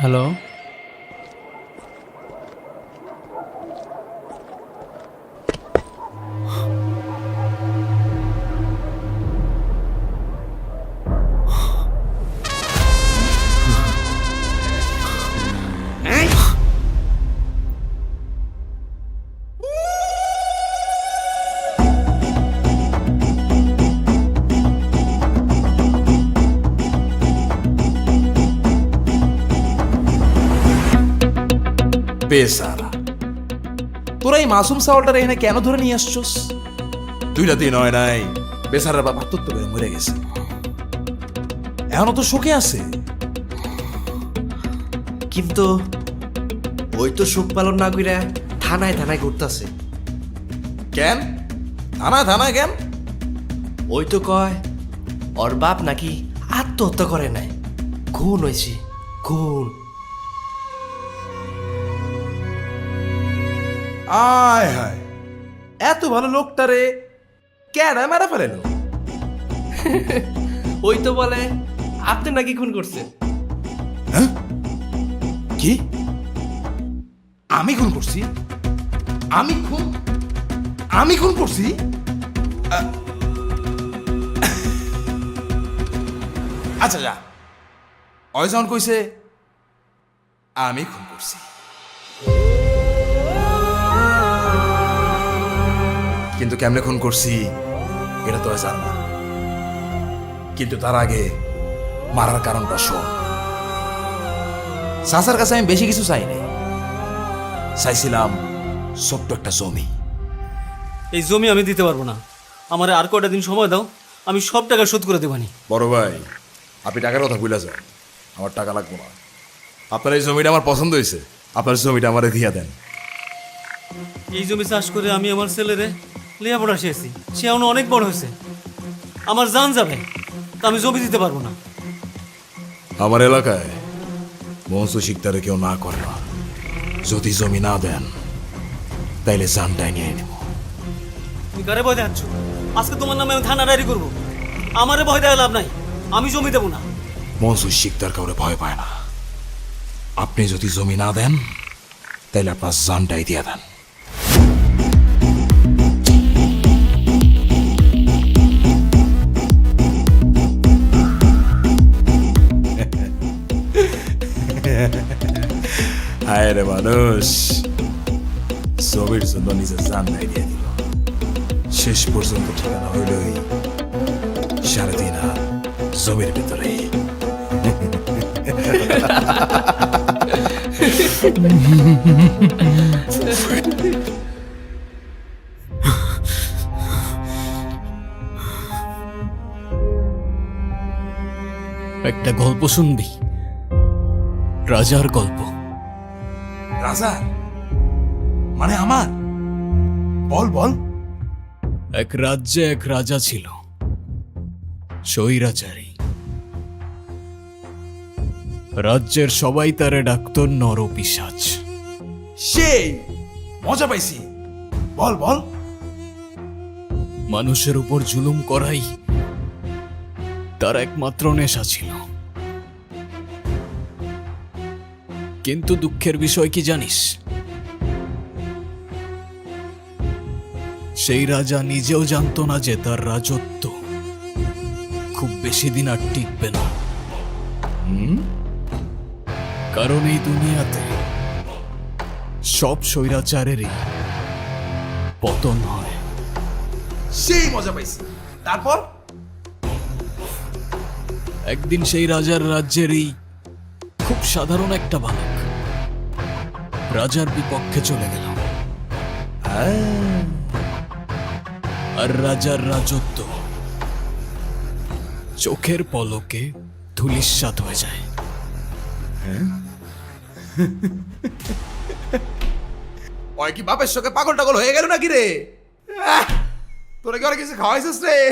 Hello বেসারা তোরা এই মাসুম সাওয়ালটার এখানে কেন ধরে নিয়ে আসছস? দুইটা দিন হয় নাই বেসারার বাবা আত্মত্ব করে মরে গেছে। এখনও তো শোকে আছে। কিন্তু ওই তো শোক পালন না কইরা থানায় থানায় ঘুরতাছে। কেন? থানায় থানায় কেন? ওই তো কয়, ওর বাপ নাকি আত্মহত্যা করে নাই। খুন হয়েছে খুন। আয় হায়। এত ভালো লোকটারে ক্যাডা মেরা ফেলেলো? ওই তো বলে আপনি নাকি খুন করছেন? কি? আমি খুন করছি? আমি খুন? আমি খুন করছি? আচ্ছা যা অয়জন কইছে আমি খুন করছি। কিন্তু কেমনে খুন করছি এটা তো জান না। কিন্তু তার আগে মারার কারণটা শোন। সাসার কাছে আমি বেশি কিছু চাই নাই চাইছিলাম ছোট্ট একটা জমি। এই জমি আমি দিতে পারব না। আমার আর কয়টা দিন সময় দাও আমি সব টাকা শোধ করে দেবানি। বড় ভাই আপনি টাকার কথা ভুলে যান। আমার টাকা লাগবে না। আপনার এই জমিটা আমার পছন্দ হয়েছে। আপনার জমিটা আমারে দিয়ে দেন। এই জমি চাষ করে আমি আমার ছেলেরে লেখাপড়া শিখেছি। সে এখন অনেক বড় হয়েছে। আমার জান যাবে তা আমি জমি দিতে পারব না। আমার এলাকায় মঞ্চ শিকদারে কেউ না করে না। যদি জমি না দেন তাইলে জানটাই নিয়ে নেব। তুমি কারে ভয় দেখাচ্ছ? আজকে তোমার নামে আমি থানা ডায়েরি করব। আমারে ভয় দেওয়া লাভ নাই। আমি জমি দেবো না। মনসুর শিকদার কাউরে ভয় পায় না। আপনি যদি জমি না দেন তাইলে আপনার জানটাই দিয়ে দেন। হায় রে মানুষ জমির জন্য নিজের জানটাই দিয়ে দিল শেষ পর্যন্ত ঠিকানা হইলই সাড়ে তিন একটা গল্প শুনবি। রাজার গল্প। রাজা? মানে আমার? বল বল। এক রাজ্যে এক রাজা ছিল। স্বৈরাচারী। রাজ্যের সবাই তারে ডাকত নরপিসাচ সেই মজা পাইছি। বল বল। মানুষের উপর জুলুম করাই তার একমাত্র নেশা ছিল। কিন্তু দুঃখের বিষয় কি জানিস? সেই রাজা নিজেও জানতো না যে তার রাজত্ব খুব বেশি দিন আর টিকবে না। কারণ এই দুনিয়াতে সব স্বৈরাচারেরই পতন হয়। সেই মজা পাইছি। তারপর? একদিন সেই রাজার রাজ্যেরই খুব সাধারণ একটা বালক রাজার বিপক্ষে চলে গেল আর রাজার রাজত্ব চোখের পলকে ধুলিস্বাত হয়ে যায়। ওই কি বাপের সঙ্গে পাগল টাগল হয়ে গেল নাকি রে? তোরা কি অনেক কিছু খাওয়াইছিস রে?